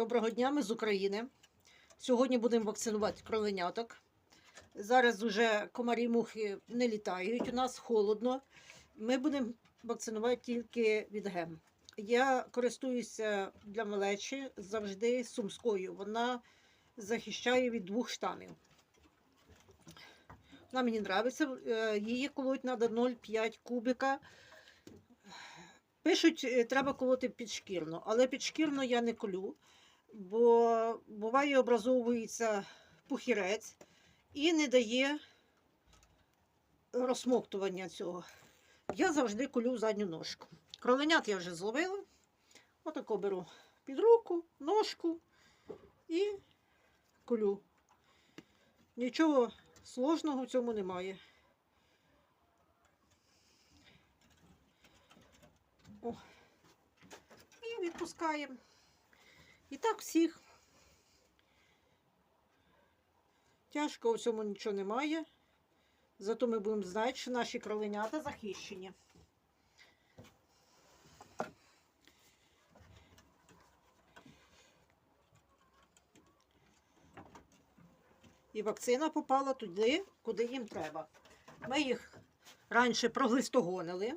Доброго дня, ми з України. Сьогодні будемо вакцинувати кроленяток. Зараз вже комарі мухи не літають, у нас холодно. Ми будемо вакцинувати тільки від гем. Я користуюся для малечі завжди сумською. Вона захищає від двох штамів. Вона мені подобається. Її колоть треба 0,5 кубика. Пишуть, е, треба колоти підшкірно, але підшкірно я не колю, бо буває образовується пухірець і не дає розсмоктування цього. Я завжди колю задню ножку. Кроленят я вже зловила. Отако беру під руку, ножку і колю. Нічого сложного в цьому немає. О. І відпускаємо. І так всіх. Тяжко у цьому нічого немає. Зато ми будемо знати, що наші кроленята захищені. І вакцина попала туди, куди їм треба. Ми їх раніше проглистогонили.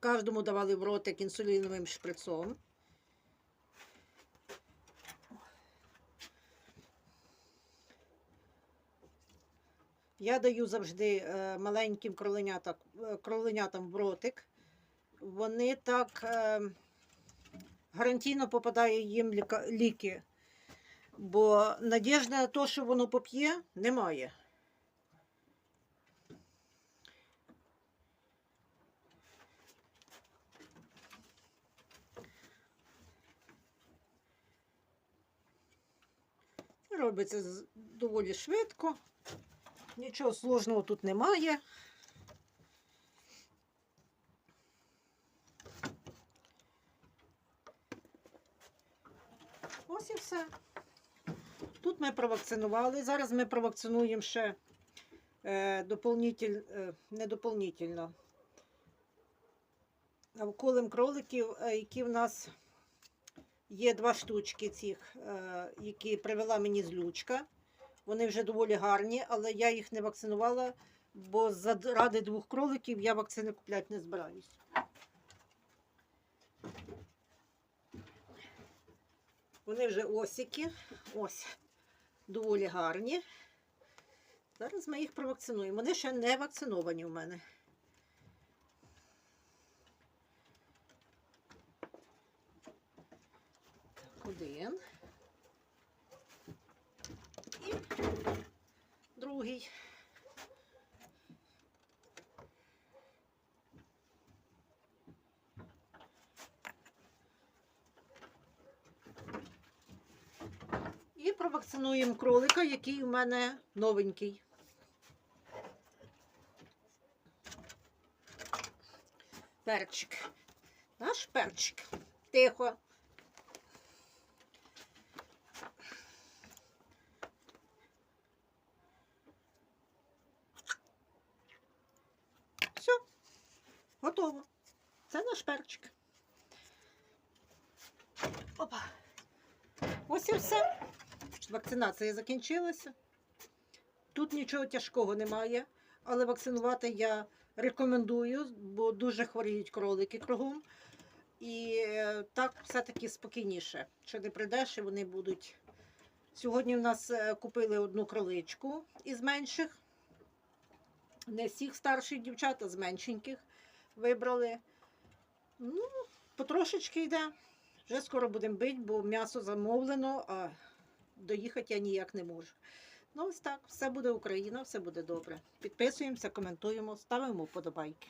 Кожному давали в ротик інсуліновим шприцом. Я даю завжди е, маленьким кроленятам, е, кроленятам в ротик. Вони так е, гарантійно попадає їм ліки, бо надіжди на те, що воно поп'є, немає. Робиться доволі швидко. Нічого сложного тут немає. Ось і все. Тут ми провакцинували. Зараз ми провакцинуємо ще е, дополнитель, е, не дополнительно. А вколем кроликів, е, які в нас є два штучки цих, е, які привела мені злючка. Вони вже доволі гарні, але я їх не вакцинувала, бо заради двох кроликів я вакцини купляти не збираюсь. Вони вже осіки, ось, доволі гарні. Зараз ми їх провакцинуємо. Вони ще не вакциновані у мене. Один. І другий. І провакцинуємо кролика, який у мене новенький. Перчик. Наш перчик. Тихо. Все, готово. Це наш перчик. Опа. Ось і все. Вакцинація закінчилася. Тут нічого тяжкого немає, але вакцинувати я рекомендую, бо дуже хворіють кролики кругом. І е, так все-таки спокійніше. Що не прийдеш, і вони будуть. Сьогодні в нас е, купили одну кроличку із менших. Не всіх старших дівчат, а з меншеньких вибрали. Ну, потрошечки йде. Вже скоро будемо бити, бо м'ясо замовлено, а доїхати я ніяк не можу. Ну, ось так, все буде Україна, все буде добре. Підписуємося, коментуємо, ставимо вподобайки.